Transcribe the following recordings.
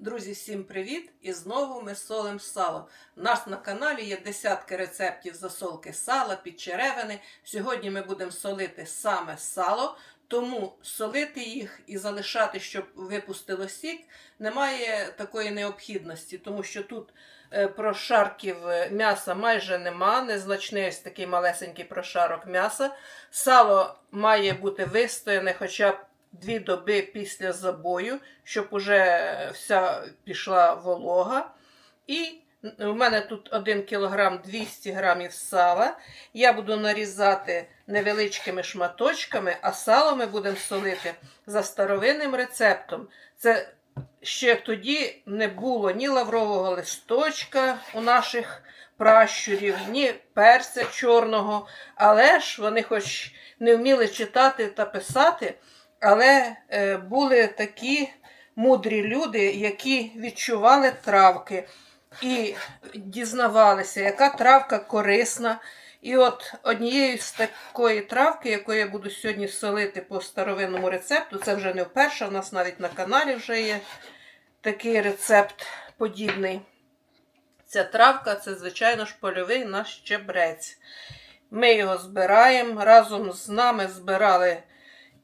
Друзі, всім привіт! І знову ми солимо сало. У нас на каналі є десятки рецептів засолки сала, підчеревини. Сьогодні ми будемо солити саме сало, тому солити їх і залишати, щоб випустило сік, немає такої необхідності, тому що тут е, прошарків е, м'яса майже нема, незначний ось такий малесенький прошарок м'яса. Сало має бути вистояне хоча б дві доби після забою, щоб уже вся пішла волога. І в мене тут 1 кг 200 грамів сала. Я буду нарізати невеличкими шматочками, а сало ми будемо солити за старовинним рецептом. Це ще тоді не було ні лаврового листочка у наших пращурів, ні перця чорного, але ж вони хоч не вміли читати та писати. Але е, були такі мудрі люди, які відчували травки і дізнавалися, яка травка корисна. І от однією з такої травки, якою я буду сьогодні солити по старовинному рецепту, це вже не вперше, у нас навіть на каналі вже є такий рецепт подібний. Ця травка це, звичайно ж, польовий наш чебрець. Ми його збираємо. Разом з нами збирали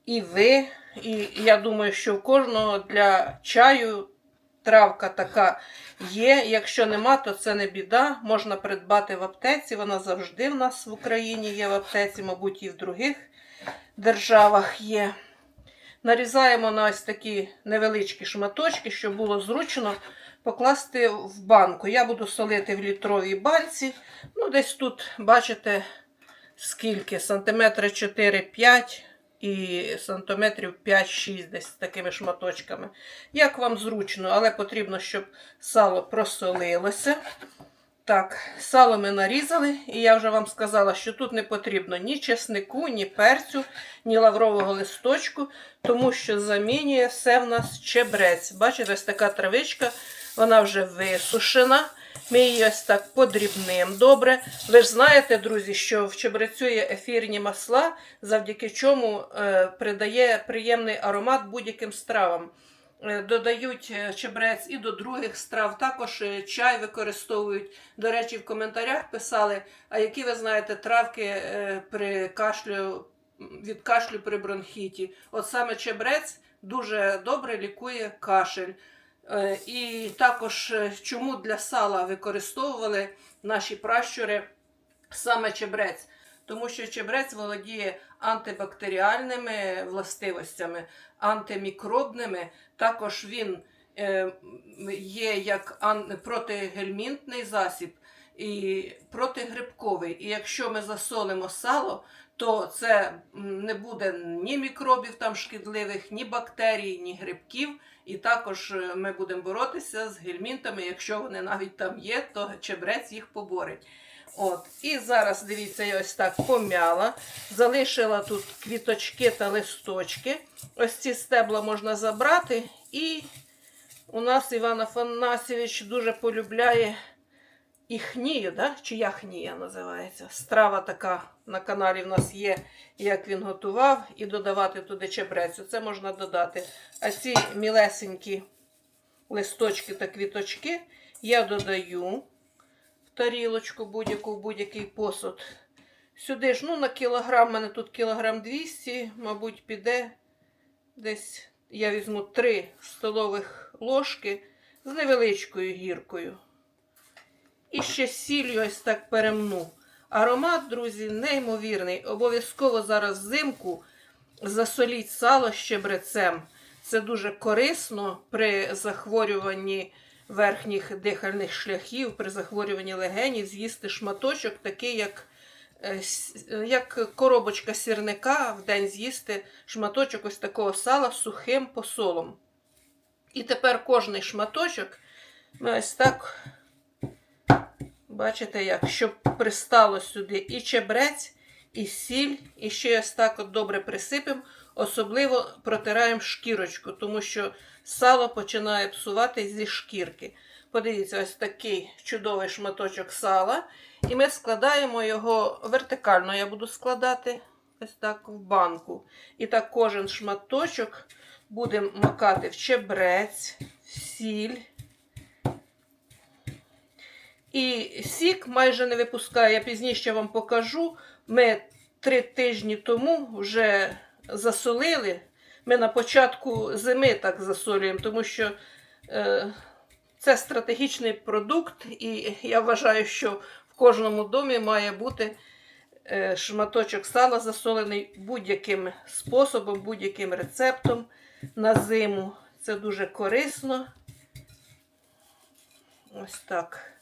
і ви. І я думаю, що в кожного для чаю травка така є. Якщо нема, то це не біда. Можна придбати в аптеці. Вона завжди в нас в Україні є в аптеці, мабуть, і в других державах є. Нарізаємо на ось такі невеличкі шматочки, щоб було зручно покласти в банку. Я буду солити в літровій банці. Ну, десь тут, бачите, скільки? Сантиметри 4-5 і сантиметрів 5-6 десь з такими шматочками. Як вам зручно, але потрібно, щоб сало просолилося. Так, сало ми нарізали, і я вже вам сказала, що тут не потрібно ні чеснику, ні перцю, ні лаврового листочку, тому що замінює все в нас чебрець. Бачите, ось така травичка, вона вже висушена. Ми її ось так подрібним добре. Ви ж знаєте, друзі, що в чебрецю є ефірні масла, завдяки чому е, придає приємний аромат будь-яким стравам. Е, Додають е, чебрець і до других страв, також чай використовують. До речі, в коментарях писали, а які ви знаєте травки при кашлю, від кашлю при бронхіті. От саме чебрець дуже добре лікує кашель. Е, І також е, чому для сала використовували наші пращури саме чебрець? Тому що чебрець володіє антибактеріальними властивостями, антимікробними. Також він е, є як протигельмінтний засіб і протигрибковий. І якщо ми засолимо сало, то це не буде ні мікробів там шкідливих, ні бактерій, ні грибків. І також е, ми будемо боротися з гельмінтами. Якщо вони навіть там є, то чебрець їх поборить. От. І зараз, дивіться, я ось так пом'яла. Залишила тут квіточки та листочки. Ось ці стебла можна забрати. І у нас Іван Афанасьович дуже полюбляє іхнію, да? чи яхнія називається. Страва така на каналі в нас є, як він готував, і додавати туди чебрецю. Це можна додати. А ці мілесенькі листочки та квіточки я додаю в тарілочку будь-яку, в будь-який посуд. Сюди ж, ну, на кілограм, у мене тут кілограм 200, мабуть, піде десь я візьму 3 столових ложки з невеличкою гіркою. І ще сіллю ось так перемну. Аромат, друзі, неймовірний. Обов'язково зараз взимку засоліть сало щебрецем. Це дуже корисно при захворюванні верхніх дихальних шляхів, при захворюванні легенів, з'їсти шматочок, такий, як, е, е, як коробочка сірника, в день з'їсти шматочок ось такого сала сухим посолом. І тепер кожний шматочок ми ось так Бачите, як, щоб пристало сюди і чебрець, і сіль, і ще ось так от добре присипемо. Особливо протираємо шкірочку, тому що сало починає псувати зі шкірки. Подивіться, ось такий чудовий шматочок сала. І ми складаємо його вертикально. Я буду складати ось так в банку. І так кожен шматочок будемо макати в чебрець, сіль. І сік майже не випускає. Я пізніше вам покажу. Ми три тижні тому вже засолили. Ми на початку зими так засолюємо, тому що е, це стратегічний продукт, і я вважаю, що в кожному домі має бути е, шматочок сала засолений будь-яким способом, будь-яким рецептом на зиму. Це дуже корисно. Ось так.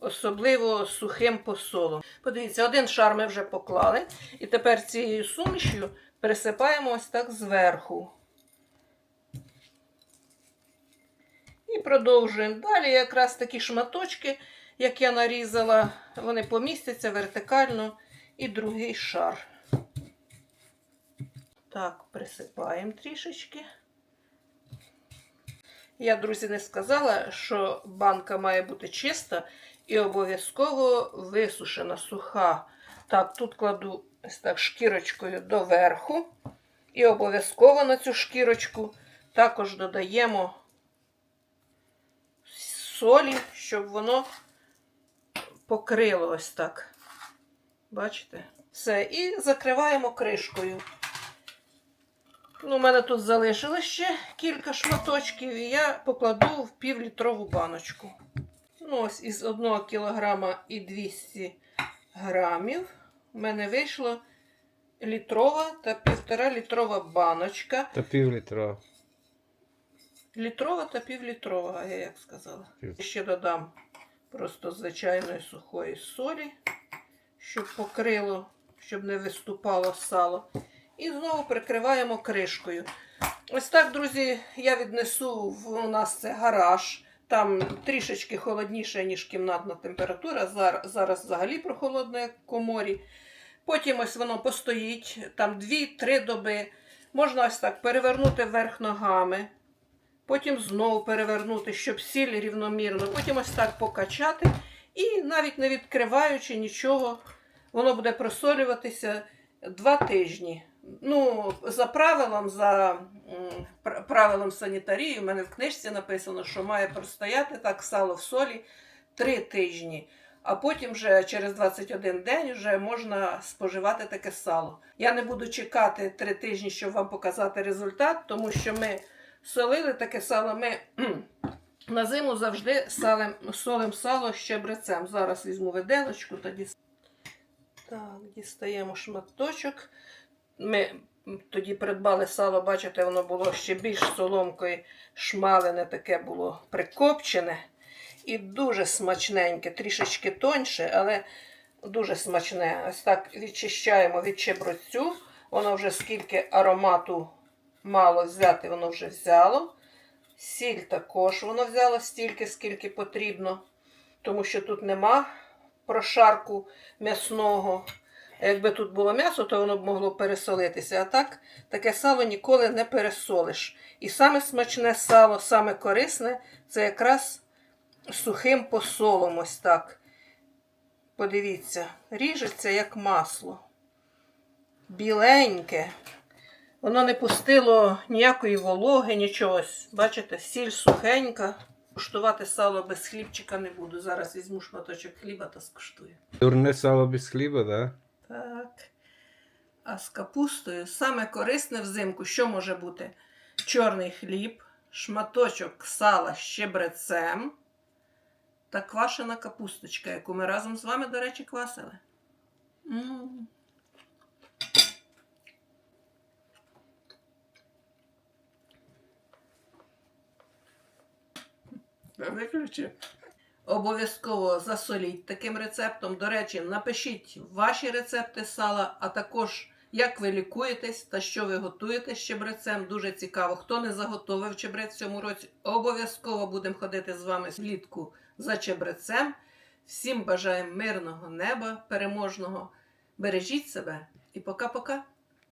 Особливо сухим посолом. Подивіться, один шар ми вже поклали. І тепер цією сумішю пересипаємо ось так зверху. І продовжуємо. Далі якраз такі шматочки, як я нарізала, вони помістяться вертикально і другий шар. Так, присипаємо трішечки. Я, друзі, не сказала, що банка має бути чиста і обов'язково висушена, суха. Так, тут кладу так шкірочкою доверху. І обов'язково на цю шкірочку також додаємо солі, щоб воно покрило ось так. Бачите? Все. І закриваємо кришкою. Ну, у мене тут залишилось ще кілька шматочків, і я покладу в півлітрову баночку. Ну, ось із 1 кг і 200 грамів у мене вийшло літрова та півтора літрова баночка. Та пів літра. Літрова та півлітрова, я як сказала. Пів. Ще додам просто звичайної сухої солі, щоб покрило, щоб не виступало сало. І знову прикриваємо кришкою. Ось так, друзі, я віднесу в у нас це гараж. Там трішечки холодніше, ніж кімнатна температура. Зараз, зараз взагалі в коморі. Потім ось воно постоїть там 2-3 доби. Можна ось так перевернути вверх ногами. Потім знову перевернути, щоб сіль рівномірно. Потім ось так покачати. І навіть не відкриваючи нічого, воно буде просолюватися два тижні. Ну, за правилом, за правилом санітарії, у мене в книжці написано, що має простояти так сало в солі три тижні. А потім вже через 21 день вже можна споживати таке сало. Я не буду чекати три тижні, щоб вам показати результат, тому що ми солили таке сало. Ми на зиму завжди салим, солим сало щебрецем. Зараз візьму виделочку, тоді. Так, дістаємо шматочок. Ми тоді придбали сало, бачите, воно було ще більш соломкою шмалене, таке було прикопчене. І дуже смачненьке, трішечки тоньше, але дуже смачне. Ось так відчищаємо від чебрецю. Воно вже скільки аромату мало взяти, воно вже взяло. Сіль також воно взяло стільки, скільки потрібно, тому що тут нема прошарку м'ясного. Якби тут було м'ясо, то воно б могло пересолитися. А так, таке сало ніколи не пересолиш. І саме смачне сало, саме корисне це якраз сухим посолом. Ось так. Подивіться, ріжеться як масло. Біленьке. Воно не пустило ніякої вологи, нічогось. Бачите, сіль сухенька. Куштувати сало без хлібчика не буду. Зараз візьму шматочок хліба та скуштую. Дурне сало без хліба, да? Так. А з капустою саме корисне взимку, що може бути? Чорний хліб, шматочок сала з щебрецем та квашена капусточка, яку ми разом з вами, до речі, квасили. М. Виключи. Обов'язково засоліть таким рецептом. До речі, напишіть ваші рецепти сала, а також як ви лікуєтесь та що ви готуєте з чебрецем. Дуже цікаво. Хто не заготовив чебрець цьому році, обов'язково будемо ходити з вами влітку за чебрецем. Всім бажаємо мирного неба, переможного. Бережіть себе і пока-пока.